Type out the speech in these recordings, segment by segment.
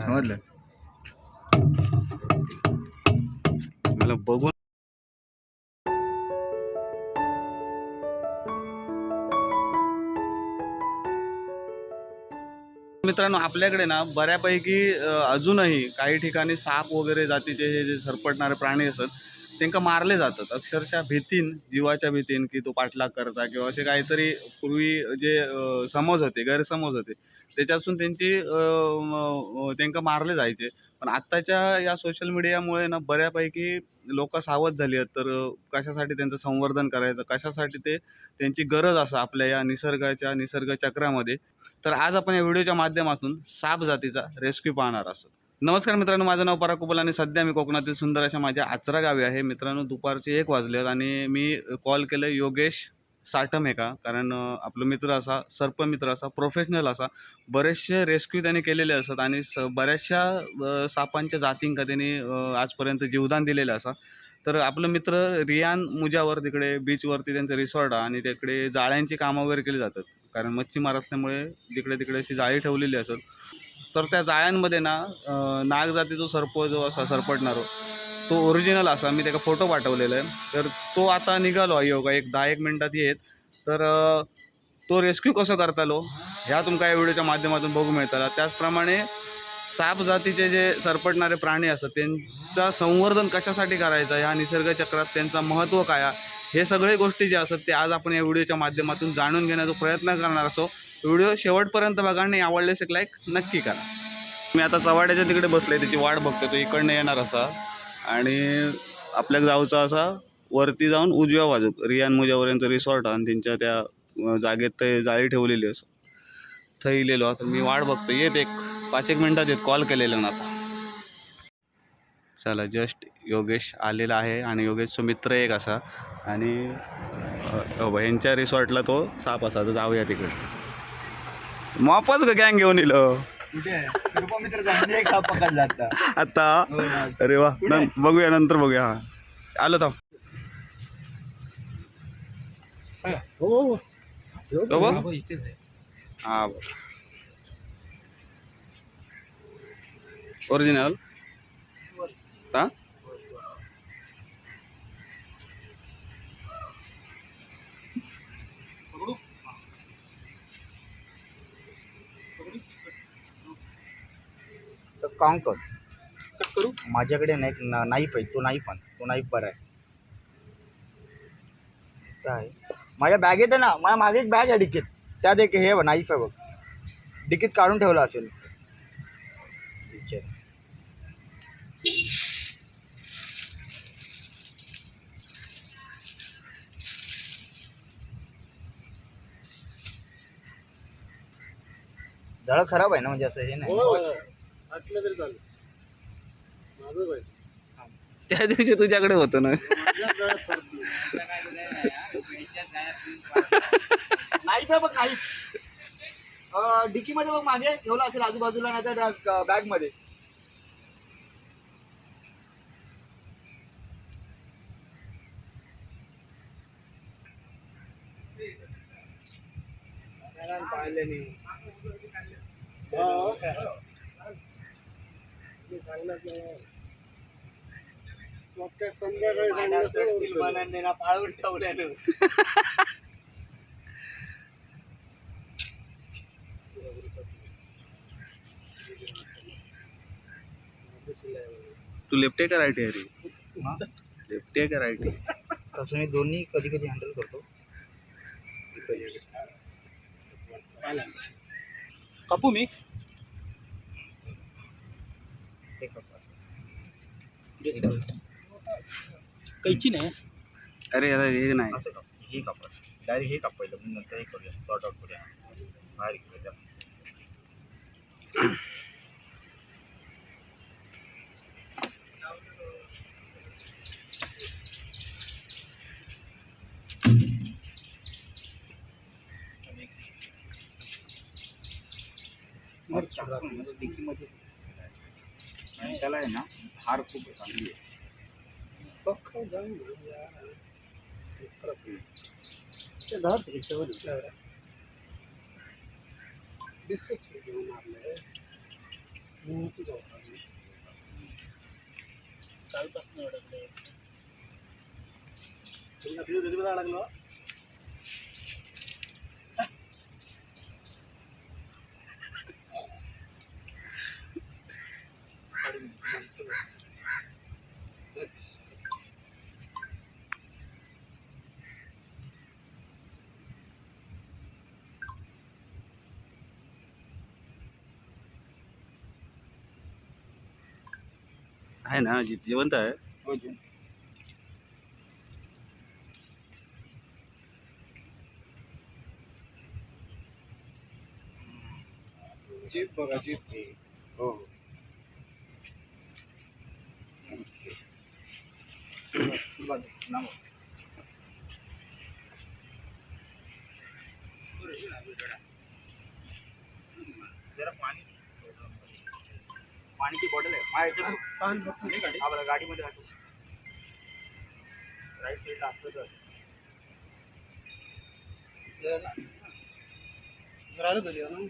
समजलं? मला बघून मित्रांनो आपल्याकडे ना बऱ्यापैकी अजूनही काही ठिकाणी साप वगैरे जातीचे हे जे सरपटणारे प्राणी असतात त्यांना मारले जातात. अक्षरशः भीतीन जीवाच्या भीतीन की तो पाठलाग करता किंवा असे काहीतरी पूर्वी जे समज होते गैरसमज होते त्याच्यातून त्यांची अ, त्यांना मारले जायचे. पण आत्ताच्या या सोशल मीडियामुळे ना बऱ्यापैकी लोक सावध झाली आहेत. तर कशासाठी त्यांचं संवर्धन करायचं कशासाठी ते त्यांची गरज असं आपल्या या निसर्गाच्या निसर्ग चक्रामध्ये. तर आज आपण या व्हिडिओच्या माध्यमातून साप जातीचा रेस्क्यू पाहणार असतो नमस्कार मित्रांनो माझं नाव पराकुबल आणि सध्या मी कोकणातील सुंदर अशा माझ्या आचरा गावी आहे. मित्रांनो दुपारचे एक वाजले आहेत आणि मी कॉल केलं योगेश साटम हे का? कारण आपलं मित्र असा सर्पमित्र असा प्रोफेशनल असा बरेचसे रेस्क्यू त्याने केलेले असतात आणि स बऱ्याचशा सापांच्या जातींका त्यांनी आजपर्यंत जीवदान दिलेलं असा. तर आपलं मित्र रियान मुजावर तिकडे बीचवरती त्यांचं रिसॉर्ट आहे आणि तिकडे जाळ्यांची कामं वगैरे केली जातात. कारण मच्छीमार असल्यामुळे जिकडे तिकडे अशी जाळी ठेवलेली असत. तर त्या जाळ्यांमध्ये ना नाग जातीचो जो सर्प जो असा सरपटणारो तो ओरिजिनल असा मी त्याका फोटो पाठवलेला आहे. तर तो आता निघालो आहे योगा एक दहा एक मिनटात येत. तर तो रेस्क्यू कसं करतालो ह्या तुमका या व्हिडिओच्या माध्यमातून बघू मिळताला. त्याचप्रमाणे साप जातीचे जे सरपटणारे प्राणी असतात त्यांचा संवर्धन कशासाठी करायचं ह्या निसर्गचक्रात त्यांचा महत्त्व काय हे सगळे गोष्टी जे असतात ते आज आपण या व्हिडिओच्या माध्यमातून जाणून घेण्याचा प्रयत्न करणार असो. व्हिडिओ शेवटपर्यंत बघा आणि आवडल्यास एक लाईक नक्की करा. मी आता चवाड्याच्या तिकडे बसले त्याची वाट बघतो तो इकडनं येणार असा. आणि आपल्या जाऊचा असा वरती जाऊन उजव्या बाजूक रियान मुजावर रिसॉर्ट आणि त्यांच्या त्या जागेत ते जाळी ठेवलेली असं. थंय इलेलो आता मी वाट बघतो येत एक पाच एक मिनटात येत कॉल केलेला ना आता. चला जस्ट योगेश आलेला आहे आणि योगेशचा मित्र एक असा. आणि ह्यांच्या रिसॉर्टला तो साप असा तर जाऊया तिकडे. मापच ग गँग घेऊन इलं. मित्र चांगली एक साप पकडला आता. आता? हो. अरे वा. नं- बघूया नंतर बघूया. हा. आलो थांब. हो हो. हो हा ओरिजिनल हा? काम कर. कट करू? माझ्याकडे ना एक नाईफ आहे तो नाईफ आण तो नाईफ बरा आहे. काय माझ्या बॅगेत आहे ना माझ्या मागे एक बॅग आहे डिकीत. त्यात एक हे नाईफ आहे बघ. डिकीत काढून ठेवला असेल. जळ खराब आहे ना म्हणजे असं हे नाही. आटलं तरी चालेल. माझंच आहे. त्या दिवशी तुझ्याकडे होतं ना. नाईफ आहे बघ नाईफ डिकी मध्ये बघ मागे ठेवला असेल आजूबाजूला नाही तर बॅगमध्ये पाहिले नाही. हो. मी सांगणार नाही. चोपट्यात संध्याकाळी. पाळून ठेवल्यानं तू लेफ्ट आहे का राईट आहे रे? लेफ्ट आहे का राईट आहे? तसं मी दोन्ही कधी कधी हँडल करतो. कापू मी? कैची नाही? अरे यार हे नाही. असं काप हे काप डायरेक्ट हे काप पहिलं मग नंतर हे करूया. सॉर्ट आउट करूया. बाहेर घेऊया. डिकीमध्ये. आणि त्याला आहे ना हार खूप चांगली आहे बघ ते धर रिक्षावर घेतल्यावर दिसत घेऊन मारले मोठी जाऊ कालपासून अडकले तुला कधी कधी बघायला लागलो आहे ना जि- जिवंत आहे. जीप बघा जीप हो. हो पाण्याची बॉटल आहे. माझ्या याच्यात हा बघा गाडीमध्ये राहतो राईट साईडला असतंच आहे. राहिलं तरी ना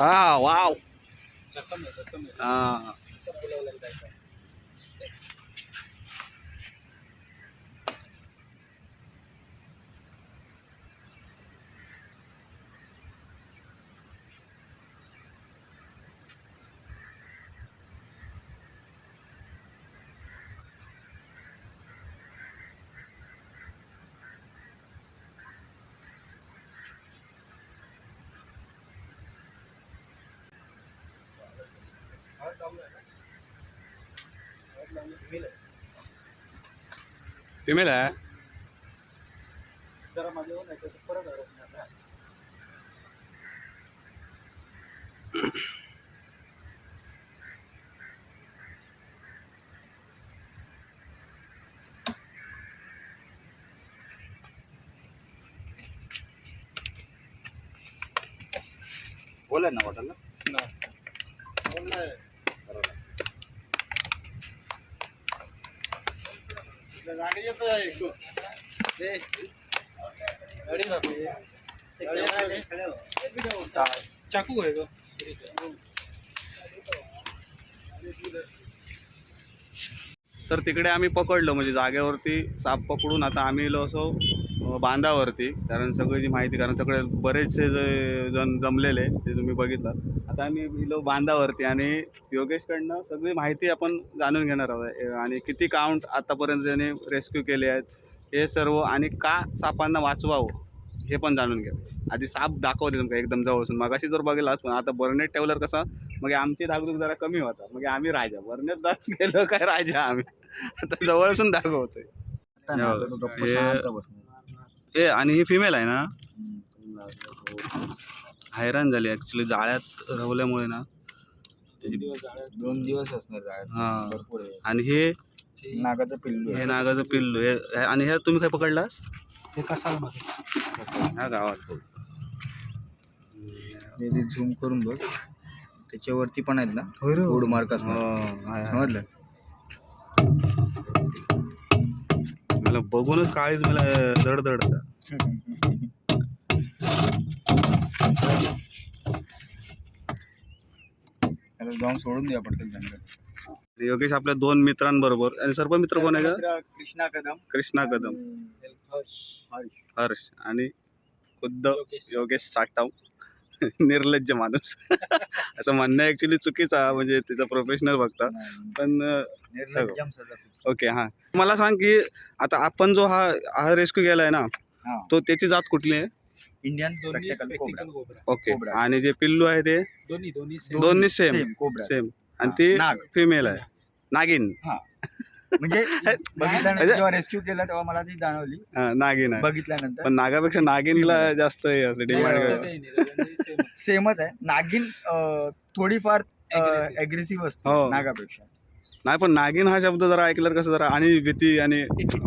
हा वाव. जखम आहे जखम आहे. हा. फिमेल आहे जरा माझ्यावर नाही तर परत अडकणार बोला ना बॉटलला बोललाय गाडी येत आहे एक गाडी जाते चाकू आहे ग. तर तिकडे आम्ही पकडलं म्हणजे जागेवरती साप पकडून आता आम्ही असो बांधावरती कारण सगळी जी माहिती कारण सगळे बरेचसे जे जण जमलेले ते तुम्ही बघितलं. आता आम्ही इलो बांधावरती आणि योगेशकडनं सगळी माहिती आपण जाणून घेणार आहोत. आणि किती काउंट आतापर्यंत त्याने रेस्क्यू केले आहेत हे सर्व आणि का सापांना वाचवावं हे पण जाणून घ्या. आधी साप दाखवते तुमका एकदम जवळसून मगाशी जर बघितलाच पण आता बर्नेट ठेवल्यावर कसं मग आमची धाकधूक जरा कमी होता मग आम्ही राजा. बर्नेट दास गेलो काय राजा आम्ही? आता जवळसून दाखवतोय. ए आणि ही फिमेल आहे ना. हैराण झाली ॲक्च्युली जाळ्यात रवल्यामुळे ना. दोन दिवस असणार जाळ्यात. हां. भरपूर आहे. आणि हे? नागाचं पिल्लू हे आहे. नागाचं पिल्लू हे हे- आणि हे तुम्ही काय पकडलास? हे कशाला मध्ये ह्या गावात हे जे झूम करून बघ त्याच्यावरती पण आहेत ना? गोड मार्क हो, असणार. समजलं? मला बघूनच काळीच मला दडदड त्याला जाऊन सोडून द्या जंगल योगेश आपल्या दोन मित्रांबरोबर. आणि सर्व मित्र कोण आहे का कृष्णा कदम. कृष्णा कदम. हर्ष. हर्ष. आणि खुद्द योगेश. साटाव निर्लज्ज माणूस. असं म्हणणं ॲक्च्युली चुकीचं आहे, म्हणजे तिचं प्रोफेशनल बघता. पण ओके हां. मला सांग की आता आपण जो हा हा रेस्क्यू केला आहे ना हा तो त्याची जात कुठली आहे? Indian okay cobra. आणि जे पिल्लू आहे ते? दोन्ही दोन्ही same. दोन्ही सेम कोबरा सेम आणि ती नाग. फिमेल आहे. नागिन. हा. म्हणजे बघितल्यानंतर जेव्हा रेस्क्यू केला तेव्हा मला ती जाणवली. हा, नागिन आहे. बघितल्यानंतर. पण नागापेक्षा नागिनला जास्त हे नाही, डिमांड असं काही नाही. दोन्ही same आहे. सेमच आहे. नागिन अं, थोडीफार Aggressive. अग्रेसिव्ह असते हो. नागापेक्षा. नाही पण नागिन हा शब्द जरा ऐकल्यावर कसं जरा आणि भीती आणि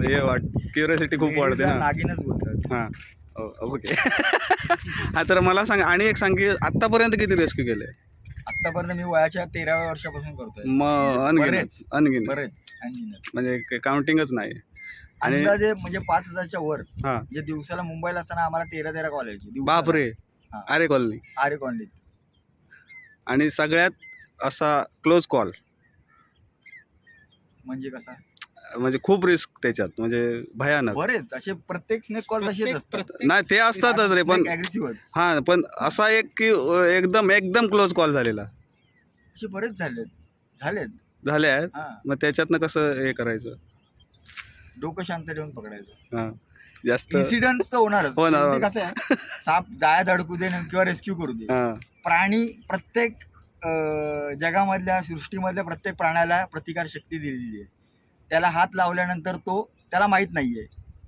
हे वाट क्युरियोसिटी खूप वाढते Ladies ला ना. नागिनच बोलतात. हां. ओके. हा तर मला सांग आणि एक सांग की आत्तापर्यंत किती रेस्क्यू केले? आतापर्यंत मी वयाच्या तेराव्या वर्षापासून करतोय. मग अनगिनत बरेच. अनगिनत. बरेच म्हणजे काउंटिंगच नाही. आणि अंदाजे म्हणजे पाच हजारच्या वर. हा. म्हणजे दिवसाला मुंबईला असताना आम्हाला तेरा तेरा कॉल यायचे दिवसाला. बापरे. हा. अरे कॉलनी आरे कॉलनीत आणि सगळ्यात असा क्लोज कॉल म्हणजे कसा? म्हणजे खूप रिस्क त्याच्यात म्हणजे भयानक. बरेच असे प्रत्येक स्नेक कॉल तसेच असतात. प्रत्येक नाही ते असतातच रे पण हा पण असा एक की अ, एकदम एकदम क्लोज कॉल झालेला. असे बरेच झालेत. झालेत. झाले आहेत. हा. मग त्याच्यातनं कसं हे करायचं? डोकं शांत ठेवून पकडायचं. हा जास्त इन्सिडेंट तर होणारच. होणार. शेवटी कसं आहे साप जाळ्यात अडकू दे किंवा रेस्क्यू करू दे. हा. प्राणी प्रत्येक अं, जगामधल्या सृष्टीमधल्या प्रत्येक प्राण्याला प्रतिकार शक्ती दिलेली आहे. त्याला हात लावल्यानंतर तो त्याला माहीत नाहीये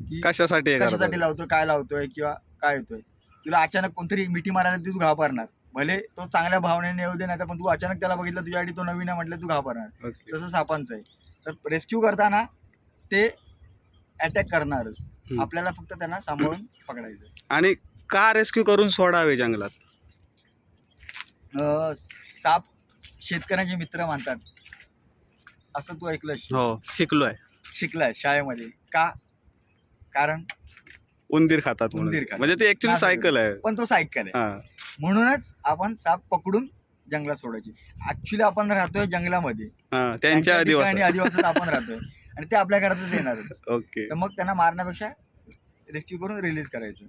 की कशासाठी हे कशासाठी लावतोय काय लावतोय किंवा काय होतोय. तुला अचानक कोणतरी मिठी मारायला ती तू घाबरणार. भले तो चांगल्या भावनेने येऊ दे नाही पण तू अचानक त्याला बघितलं तुझ्यासाठी तो नवीन आहे म्हटलं तू घाबरणार. ओके. तसं सापांचं आहे. तर रेस्क्यू करताना ते अटॅक करणारच. हम्म. आपल्याला फक्त त्यांना सांभाळून पकडायचं आणि का रेस्क्यू करून सोडावे जंगलात? अं, साप शेतकऱ्यांचे मित्र मानतात. असं तू ऐकलं हो शिकलोय. शिकलाय शाळेमध्ये. का? कारण? उंदीर खातात म्हणून. उंदीर खातात. म्हणजे ते ऍक्च्युली सायकल आहे. पण तो सायकल आहे. हा. म्हणूनच आपण साप पकडून जंगलात सोडायची. ऍक्च्युली आपण राहतोय जंगलामध्ये. हा त्यांच्या ठिकाणी आदिवासी आदिवासात आपण राहतोय. आणि ते आपल्या घरातच येणारच. ओके. तर मग त्यांना मारण्यापेक्षा रेस्क्यू करून रिलीज करायचं.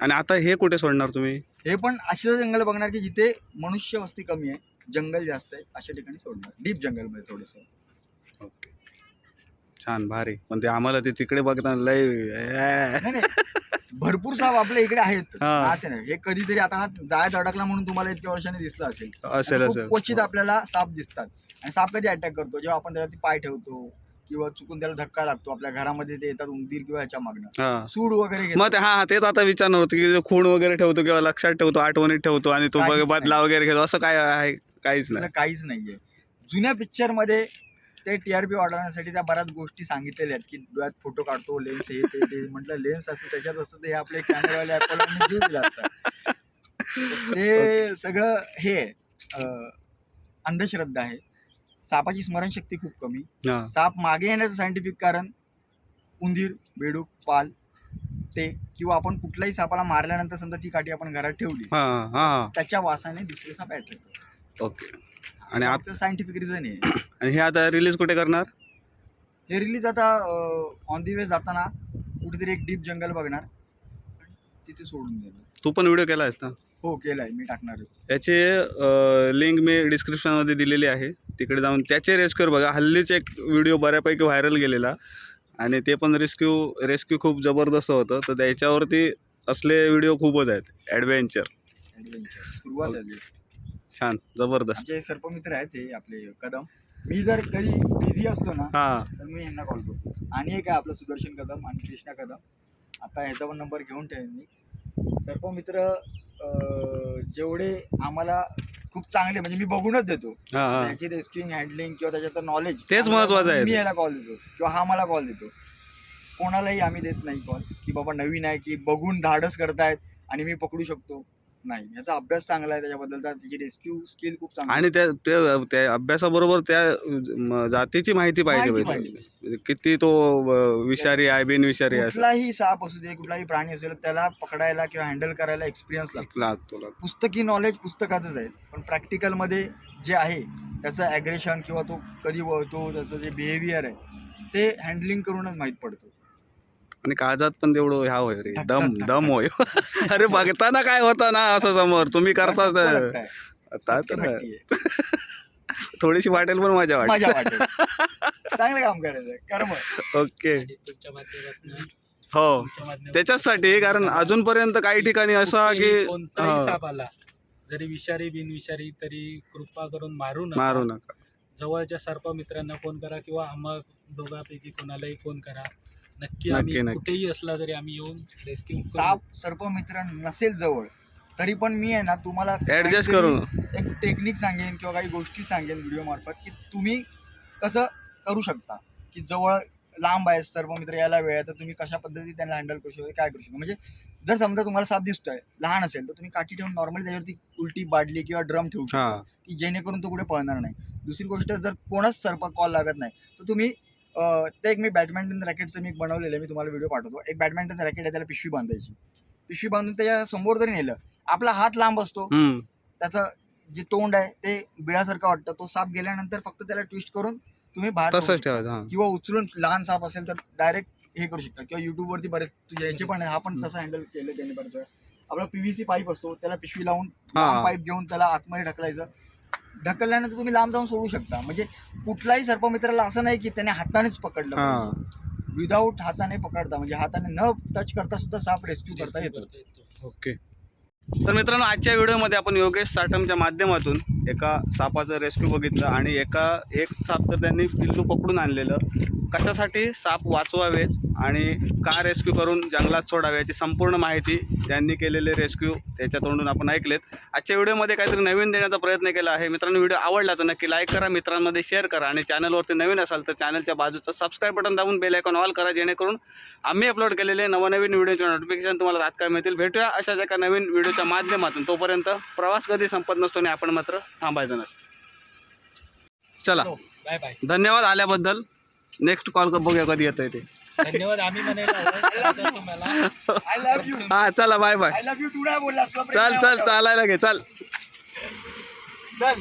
आणि आता हे कुठे सोडणार तुम्ही? हे पण असे जंगल बघणार की जिथे मनुष्य वस्ती कमी आहे. जंगल जास्त आहे अशा ठिकाणी सोडणार. डीप जंगलमध्ये थोडंसं. ओके. छान भारी. पण ते आम्हाला ते तिकडे बघताना लय ए. नाही नाही. भरपूर साप आपल्या इकडे आहेत. हा. असे नाही. हे कधीतरी आता हा जाळ्यात अडकला म्हणून तुम्हाला इतक्या वर्षाने दिसला असेल. असेल आणि खूप असेल क्वचित आपल्याला साप दिसतात. आणि साप कधी अटॅक करतो? जेव्हा आपण त्यावरती पाय ठेवतो किंवा चुकून त्याला धक्का लागतो आपल्या घरामध्ये ते येतात उंदीर किंवा ह्याच्या मागणं हा. सूड वगैरे घेतात. मग ते हा हा, तेच आता विचारणार होतं की जो खूण वगैरे ठेवतो किंवा लक्षात ठेवतो आठवणीत ठेवतो आणि तो काहीच बघ- बदला वगैरे घेतो. असं काय आहे? काहीच नाही. काहीच नाहीये. जुन्या पिक्चरमध्ये ते टीआरपी वाढवण्यासाठी त्या बऱ्याच गोष्टी सांगितलेल्या आहेत की डोळ्यात फोटो काढतो लेन्स हे ते ते. म्हटलं लेन्स असतं त्याच्यात असतं ते आपले कॅमेरावाले ॲपलवाले जीव दिला ते सगळं हे अंधश्रद्धा आहे. सापाची स्मरणशक्ती खूप कमी. साप मागे येण्याचं सायंटिफिक कारण उंदीर बेडूक पाल ते. किंवा आपण कुठल्याही सापाला मारल्यानंतर समजा ती काठी आपण घरात ठेवली त्याच्या वासाने दुसरे साप अट्रॅक्ट ओके. आणि आत- सायंटिफिक रिझन आहे. आणि हे आता रिलीज कुठे करणार? हे रिलीज आता ऑन दी वे जाताना कुठेतरी एक डीप जंगल बघणार. आणि तिथे सोडून देणार. तू पण व्हिडिओ केला आहेस ना? हो केलाय. मी टाकणारच. याचे लिंक मी डिस्क्रिप्शनमध्ये दिलेली आहे. तिकडे जाऊन त्याचे रेस्क्यूर बघा. हल्लीच एक व्हिडिओ बऱ्यापैकी व्हायरल गेलेला. आणि ते पण रेस्क्यू रेस्क्यू खूप जबरदस्त होतं. तर त्याच्यावरती असले व्हिडिओ खूपच आहेत. ॲडव्हेंचर ॲडव्हेंचर सुरुवात छान जबरदस्त. आमचे सर्पमित्र आहेत हे आपले कदम. मी जर कधी बिझी असलो ना हां. तर मी यांना कॉल करतो. आणि एक आहे आपलं सुदर्शन कदम आणि कृष्णा कदम. आता ह्याचा पण नंबर घेऊन ठेवेन मी. सर्पमित्र अं, जेवढे आम्हाला खूप चांगले म्हणजे मी बघूनच देतो. हां हां. त्याची रेस्क्यूइंग हँडलिंग किंवा त्याच्यात नॉलेज तेच महत्त्वाचं आहे. मी याला कॉल देतो. किंवा हा मला कॉल देतो. कोणालाही आम्ही देत नाही कॉल की बाबा नवीन आहे की बघून धाडस करतायत आणि मी पकडू शकतो. नाही. याचा अभ्यास चांगला आहे त्याच्याबद्दलचा त्याची रेस्क्यू स्किल खूप चांगली. आणि त्या त्या- त्या अभ्यासाबरोबर त्या म, जातीची माहिती पाहिजे माहिती पाहिजे. म्हणजे किती तो अ, विषारी आहे बिनविषारी आहे असं. कुठलाही साप असू दे कुठलाही प्राणी असू दे त्याला पकडायला किंवा हँडल करायला एक्सपिरियन्स लागतो. लागतो लागतो. पुस्तकी नॉलेज पुस्तकाचंच आहे. पण प्रॅक्टिकलमध्ये जे आहे त्याचं ॲग्रेशन किंवा तो कधी वळतो त्याचं जे बिहेवियर आहे ते हँडलिंग करूनच माहीत पडतं. आणि काळजात पण तेवढं ह्या होय रे. दम. दम होय. अरे बघताना काय होता ना असं समोर. तुम्ही करता है. आता तर. थोडीशी वाटेल पण मजा वाटेल. चांगलं काम करायचं. कर्म ओके. हो. त्याच्याचसाठी कारण अजूनपर्यंत काही ठिकाणी असं की हा, साप आला जरी विषारी बिनविषारी तरी कृपा करून मारू नका. मारू नका. जवळच्या सर्प मित्रांना फोन करा किंवा आम्हा दोघांपैकी कोणालाही फोन करा. नक्की नक्की, आम्ही नक्की. कुठेही असला तरी आम्ही येऊन रेस्क्यू साप सर्प मित्र नसेल जवळ तरी पण मी आहे ना तुम्हाला ऍडजस्ट काहीतरी करून. एक टेक्निक सांगेन किंवा काही गोष्टी सांगेन व्हिडिओ मार्फत की तुम्ही कसं करू शकता. की जवळ लांब आहे सर्व मित्र यायला वेळ आहे तर तुम्ही कशा पद्धतीने त्यांना हँडल करू शकता काय करू शकता? म्हणजे जर समजा तुम्हाला साप दिसतोय लहान असेल तर तुम्ही काठी ठेवून नॉर्मली त्याच्यावरती उलटी बाडली किंवा ड्रम ठेवू शकता हा. की जेणेकरून तो कुठे पळणार नाही. दुसरी गोष्ट जर कोणाच सर्प कॉल लागत नाही तर तुम्ही ते एक मी बॅडमिंटन रॅकेटचं मी एक बनवलेलं आहे मी तुम्हाला व्हिडिओ पाठवतो. एक बॅडमिंटनचं रॅकेट आहे त्याला पिशवी बांधायची. पिशवी बांधून त्याच्यासमोर जरी नेलं आपला हात लांब असतो. त्याचं जे तोंड आहे ते बिळासारखं वाटतं. तो साप गेल्यानंतर फक्त त्याला ट्विस्ट करून तुम्ही बाहेर. ठेवायचं किंवा उचलून लहान साप असेल तर डायरेक्ट हे करू शकता. किंवा युट्यूबवरती बरेच याचे पण आहे हा पण तसं हँडल केलं त्याने बरेच आपला पीव्हीसी पाईप असतो त्याला पिशवी लावून. पाईप घेऊन त्याला आतमध्ये ढकलायचं. ढकलल्यानंतर तुम्ही लांब जाऊन सोडू शकता. म्हणजे कुठलाही सर्पमित्राला असं नाही की त्याने हातानेच पकडलं हा. विदाऊट हाताने पकडता म्हणजे हाताने न टच करता सुद्धा साप रेस्क्यू करता येतो. ओके तर मित्रांनो आजच्या व्हिडिओमध्ये आपण योगेश साटमच्या माध्यमातून एका सापाचं रेस्क्यू बघितलं आणि एका एक साप तर त्यांनी पिल्लू पकडून आणलेलं. कशासाठी साप वाचवावेच आणि का रेस्क्यू करून जंगलात सोडावे याची संपूर्ण माहिती त्यांनी केलेले रेस्क्यू त्याच्या तोंडून आपण ऐकलेत. आजच्या व्हिडिओमध्ये काहीतरी नवीन देण्याचा प्रयत्न केला आहे. मित्रांनो व्हिडिओ आवडला तर नक्की लाईक करा. मित्रांमध्ये शेअर करा आणि चॅनलवरती नवीन असाल तर चॅनलच्या बाजूचं सबस्क्राईब बटन दाबून बेल आयकॉन ऑल करा जेणेकरून आम्ही अपलोड केलेले नवनवीन व्हिडिओचे नोटिफिकेशन तुम्हाला तात्काळ मिळतील. भेटूया अशाच एका नवीन व्हिडिओच्या माध्यमातून. तोपर्यंत प्रवास कधी संपत नसतो आणि आपण मात्र थांबायचं नसतं. चला. बाय बाय धन्यवाद आल्याबद्दल. नेक्स्ट कॉल बघूया कधी येतोय ते. धन्यवाद आम्ही म्हणायला तुम्हाला. आय लव्ह यू हा चला bye bye I love you too नाही बोलला चल चल चालायला घे चल. चल